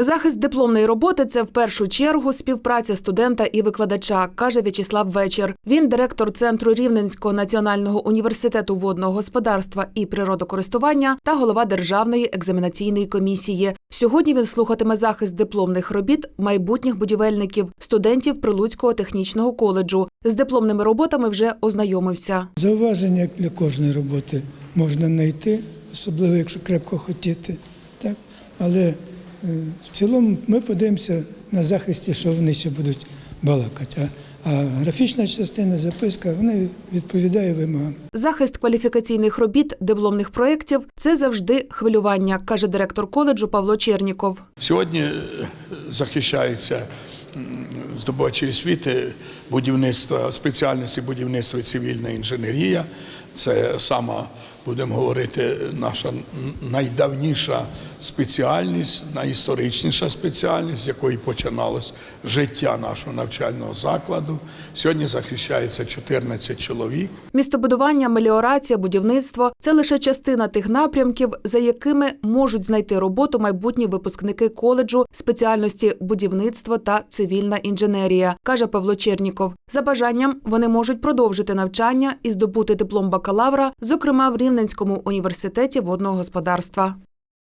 Захист дипломної роботи це в першу чергу співпраця студента і викладача, каже В'ячеслав Вечір. Він директор центру Рівненського національного університету водного господарства і природокористування та голова державної екзаменаційної комісії. Сьогодні він слухатиме захист дипломних робіт майбутніх будівельників, студентів Прилуцького технічного коледжу. З дипломними роботами вже ознайомився. Зауваження для кожної роботи можна знайти, особливо якщо крепко хотіти. Так? Але в цілому ми подивимося на захисті, що вони ще будуть балакати. А, а графічна частина, записка, вони відповідає вимогам. Захист кваліфікаційних робіт, дипломних проєктів це завжди хвилювання, каже директор коледжу Павло Черніков. Сьогодні е, захищаються м, здобувачі освіти будівництва, спеціальності будівництва і цивільна інженерія. Це сама, будемо говорити, наша найдавніша спеціальність, найісторичніша спеціальність, з якої починалось життя нашого навчального закладу. Сьогодні захищається 14 чоловік. Містобудування, меліорація, будівництво це лише частина тих напрямків, за якими можуть знайти роботу майбутні випускники коледжу спеціальності будівництво та цивільна інженерія, каже Павло Черніков. За бажанням вони можуть продовжити навчання і здобути диплом бакалавра, зокрема в Рівненському університеті водного господарства.